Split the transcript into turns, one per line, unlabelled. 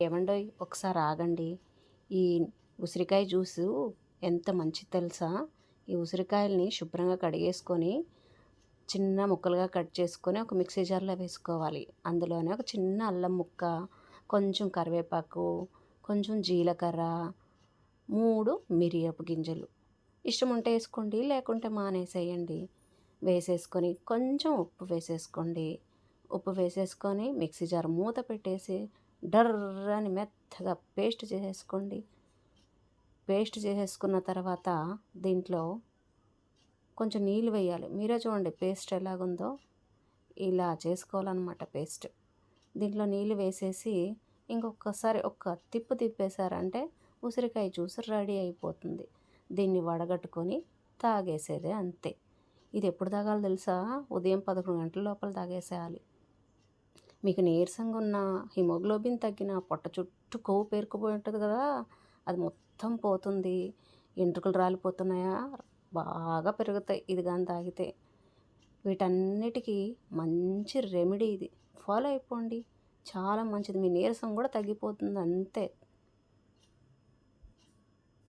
ఏమండోయ్ ఒకసారి ఆగండి. ఈ ఉసిరికాయ జ్యూసు ఎంత మంచిది తెలుసా? ఈ ఉసిరికాయల్ని శుభ్రంగా కడిగేసుకొని చిన్న ముక్కలుగా కట్ చేసుకొని ఒక మిక్సీ జార్లో వేసుకోవాలి. అందులోనే ఒక చిన్న అల్లం ముక్క కొంచెం కరివేపాకు కొంచెం జీలకర్ర మూడు మిరియపు గింజలు. ఇష్టం ఉంటే వేసుకోండి లేకుంటే మానేసేయండి. వేసేసుకొని కొంచెం ఉప్పు వేసేసుకోండి. ఉప్పు వేసేసుకొని మిక్సీ జార్ మూత పెట్టేసి డర్రని మెత్తగా పేస్ట్ చేసేసుకోండి. పేస్ట్ చేసేసుకున్న తర్వాత దీంట్లో కొంచెం నీళ్ళు వేయాలి. మీరే చూడండి పేస్ట్ ఎలాగుందో. ఇలా చేసుకోవాలన్నమాట పేస్ట్. దీంట్లో నీళ్ళు వేసేసి ఇంకొకసారి ఒక్క తిప్పు తిప్పేశారంటే ఉసిరికాయ జ్యూస్ రెడీ అయిపోతుంది. దీన్ని వడగట్టుకొని తాగేసేదే అంతే. ఇది ఎప్పుడు తాగాలో తెలుసా? ఉదయం పదకొండు గంటల లోపల తాగేసేయాలి. మీకు నీరసంగా ఉన్న హిమోగ్లోబిన్ తగ్గిన పొట్ట చుట్టూ కొవ్వు పేరుకుపోయి ఉంటుంది కదా అది మొత్తం పోతుంది. ఎంట్రుకలు రాలిపోతున్నాయా? బాగా పెరుగుతాయి ఇది కానీ తాగితే. వీటన్నిటికీ మంచి రెమెడీ ఇది. ఫాలో అయిపోండి. చాలా మంచిది. మీ నీరసం కూడా తగ్గిపోతుంది అంతే.